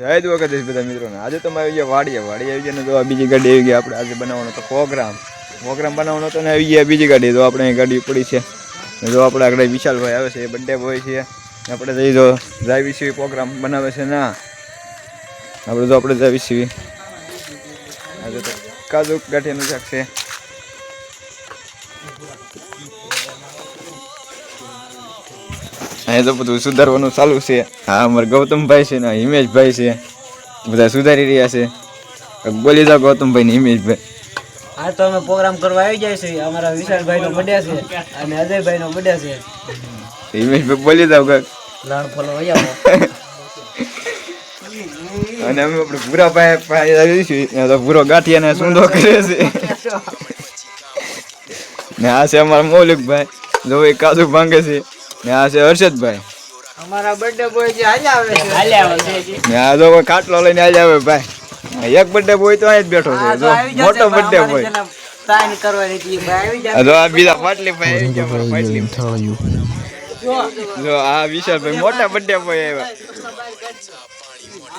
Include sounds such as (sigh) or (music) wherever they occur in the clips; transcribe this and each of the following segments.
જય દ્વારકાધીશ બધા મિત્રોને. આજે તો અમે આવી ગયા વાડીએ વાડીએ આવી ગયા ને તો આ બીજી ગાડી આવી ગઈ. આપણે આજે બનાવવાનો તો પ્રોગ્રામ. પ્રોગ્રામ બનાવવાનો તો ને આવી ગયા બીજી ગાડી. તો આપણે ગાડી પડી છે. જો આપણે આગળ વિશાલભાઈ આવે છે, એ બર્થડે બોય છે. આપણે જઈ જો જાય છીએ પ્રોગ્રામ બનાવે છે ના આપણે તો આપણે જાય છીએ. આજે તો કાજુ ગાંઠિયાનું શાક છે. અહીંયા તો બધું સુધારવાનું ચાલુ છે. હા અમારે ગૌતમભાઈ છે ને હિમેશભાઈ છે. બધા સુધારી રહ્યા છે. બોલી જાઓ ગૌતમભાઈ ને હિમેશભાઈ. આ તો અમે પ્રોગ્રામ કરવા આવી જાય છે. અમારા વિશાલભાઈ નો બર્થડે છે અને અજયભાઈ નો બર્થડે છે. હિમેશભાઈ બોલી જાઓ કાક લાડ ફોલો (laughs) અને અમે આપણે ભૂરા પાસે પાસે આવી છીએ. તો ભૂરો ગાંઠિયાને સુંદો કરે છે. (laughs) ને આ છે અમારા મૌલિકભાઈ. જો એ કાજુ ભાંગે છે. ને આ છે હર્ષદભાઈ. અમારા બર્થડે બોય જે હાલે આવે છે. હાલે આવે છે ને આ જો કોઈ ખાટલો લઈને આજે આવે ભાઈ. એક બર્થડે બોય તો અહીં જ બેઠો છે. જો મોટો બર્થડે બોય તાઈન કરવાની હતી ભાઈ આવી જાય આ જો આ બીજા પાટલી ભાઈ આવી ગયા અમારા પાટલી. જો. આ વિશાલભાઈ મોટા બર્થડે બોય આવ્યા.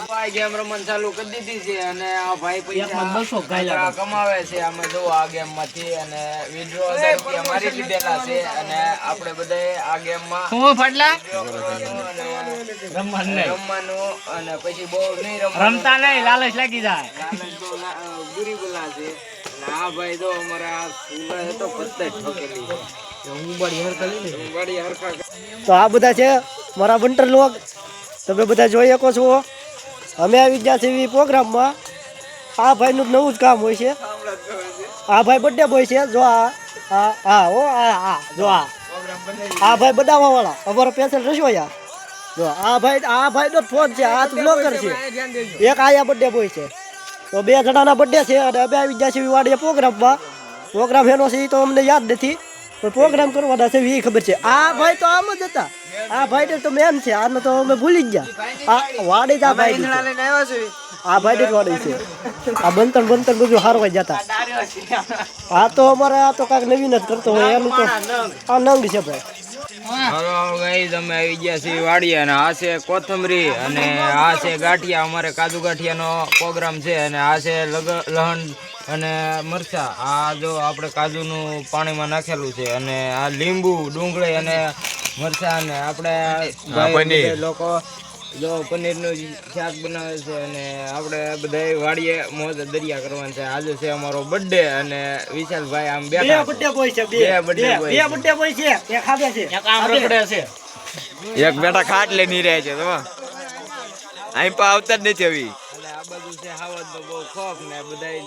ભાઈ ગેમ રમવાનું ચાલુ કરી દીધી છે અને આ ભાઈ પૈસા કમાવે છે. અમે જો આ ગેમમાંથી અને વિડ્રો રૂપિયા મારી લીધેલા છે અને આપણે બધાએ આ ગેમમાં રમવાનું અને પછી બહુ નહીં રમતા નહીં લાલચ લાગી જાય. લાલચ તો બુરી બલા છે. આ ભાઈ તો અમારા સુલા હતો પત્તે ઠોકેલી છે. હું બડી હરખા લઈને બડી હરખા તો આ બધા છે મારા વંટર લોક તમે બધા જોઈ શકો છો. અમે આવી ગયા છીએ પ્રોગ્રામમાં. આ ભાઈનું નવું જ કામ હોય છે. આ ભાઈ બર્થડે બોય છે. જો આ આ ઓ આ જો આ. આ ભાઈ બનાવવા વાળા અમારો પેશન્ટ રસોઈયા જો, આ ભાઈ, આ ભાઈનો ફોન છે. આ બ્લોગર છે. એક આયા બર્થડે બોય છે. તો બે જણાના બર્થડે છે અને અમે આવી ગયા છીએ વાડીએ પ્રોગ્રામમાં. પ્રોગ્રામ એનો છે એ તો અમને યાદ નથી. પણ પ્રોગ્રામ કરવાના છે એ ખબર છે. આ ભાઈ તો આમ જ હતા. આ ભાઈ તો મેન છે આને તો અમે ભૂલી ગયા. આ વાડી જ આ ભાઈ લઈને આવ્યા છે આ ભાઈ જ વાડી છે. આ બંતન બંતન બધું હારવા જતા. આ તો અમારે આ તો કાંઈક નવીન જ કરતો હોય એમ તો આ નંગ છે ભાઈ. હલો ગાઈઝ અમે આવી ગયા છીએ વાડીએ અને આ છે કોથમરી અને આ છે ગાંઠિયા. અમારે કાજુ ગાંઠિયાનો પ્રોગ્રામ છે અને આ છે લહણ અને મરચા. આ જો આપણે કાજુનું પાણીમાં નાખેલું છે અને આ લીંબુ ડુંગળી અને મરચા ને આપણે લોકો જો પનીરનું શાક બનાવે છે અને આપણે બધા વાડીએ મોજ દરિયા કરવાનું છે. આજે છે અમારો બર્થડે અને વિશાલભાઈ આમ બે. બર્થડે બોય છે. બે. બર્થડે birthday બે બર્થડે બોય છે. એક ખાબે છે એક આમ રખડે છે. એક બેટા ખાટલે નહીં રહે છે તો અહીં પા આવતા જ નથી આવી અને આ બધું છે હાવજનો બહુ ખોફ ને બધાય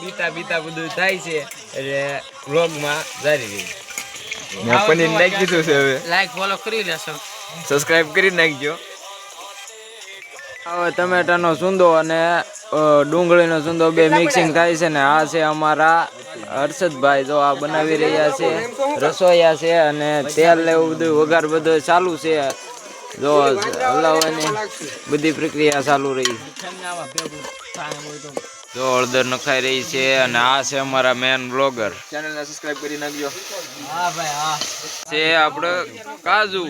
બીતા બીતા બધું થાય છે એટલે વ્લોગમાં જારી રહી. મેં પનીર નાખી દીધું છે હવે. લાઈક ફોલો કરી લેશો. સબસ્ક્રાઇબ કરી નાખજો. હવે ટમેટાનો સુંદો અને ડુંગળીનો સુંદો બે મિક્સિંગ થાય છે ને આ છે અમારા હર્ષદભાઈ જો આ બનાવી રહ્યા છે રસોઈયા છે અને તેલ ને એવું બધું વઘાર બધો ચાલુ છે. જો હલાવવાની બધી પ્રક્રિયા ચાલુ રહી. જો હળદર નખાઈ રહી છે અને આ છે અમારા મેન બ્લોગર ચેનલને સબસ્ક્રાઇબ કરી નાખજો. હા ભાઈ હા. છે આપણે કાજુ.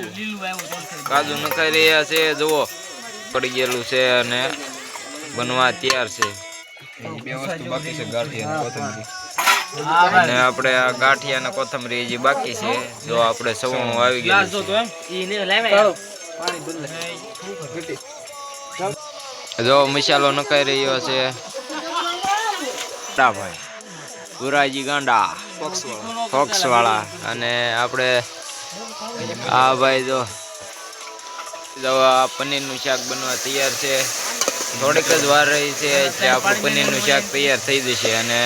કાજુ નખાઈ રહ્યા છે જુઓ. પડી ગયેલું છે અને બનવા તૈયાર છે. બે વસ્તુ બાકી છે ગાંઠિયા અને કોથમરી. અને આપણે આ ગાંઠિયા અને કોથમરી હજી બાકી છે. જો આપણે સવણું આવી ગયું જો તો ઈ ને લાવે. છે. જો મસાલો નખાઈ રહ્યો છે. ગાંડા ગુરાજી ગાંડા. ફોક્સ વાળા અને આપણે આ ભાઈ જો પનીરનું શાક બનવા તૈયાર છે. થોડીક જ વાર રહી છે એટલે આપણું પનીરનું શાક તૈયાર થઈ જશે અને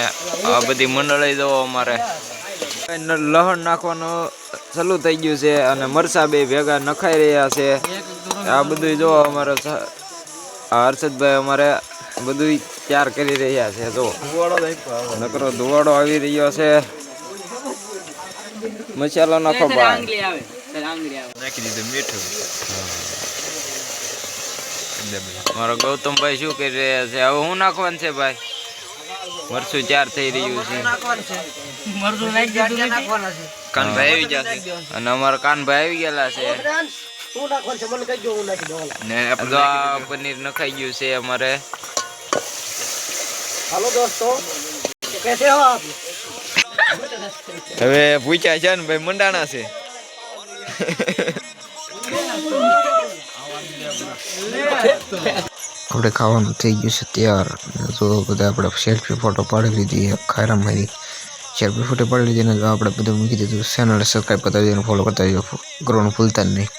આ બધી મંડળી દો અમારે. લહણ નાખવાનું ચાલુ થઈ ગયું છે અને મરસા બે ભેગા નખાઈ રહ્યા છે. આ બધું જો અમારે હર્ષદભાઈ અમારે બધું તૈયાર કરી રહ્યા છે જો નકરો ધુવાડો આવી રહ્યો છે. મસાલો નાખો ભાઈ. આંગળી આવે આંગળી આવે. નાખી દીધું મીઠું. મારો ગૌતમભાઈ શું કરી રહ્યા છે? હવે હું નાખવાનું છે ભાઈ? મરચું ચાર થઈ રહ્યું છે. કાનભાઈ આવી જશે અને અમારા કાનભાઈ આવી ગયેલા છે. શું નાખવાનું છે. મને કહી દો હું નાખી દઉં. હાલો. ને પનીર નખાઈ ગયું છે અમારે. હાલો દોસ્તો કેસે હો આપ? હવે પૂછ્યા છે ને ભાઈ મંડાણા છે. આપણે ખાવાનું થઈ ગયું છે તૈયાર. તો બધા આપણે સેલ્ફી ફોટો પાડી લીધી ખારા મારી સેલ્ફી ફોટો પાડી લીધી ને આપણે બધું મૂકી દીધું ચેનલ સબસ્ક્રાઈબ કરતા જઈને ફોલો કરતા જજો ગ્રોન ભૂલતા નહીં.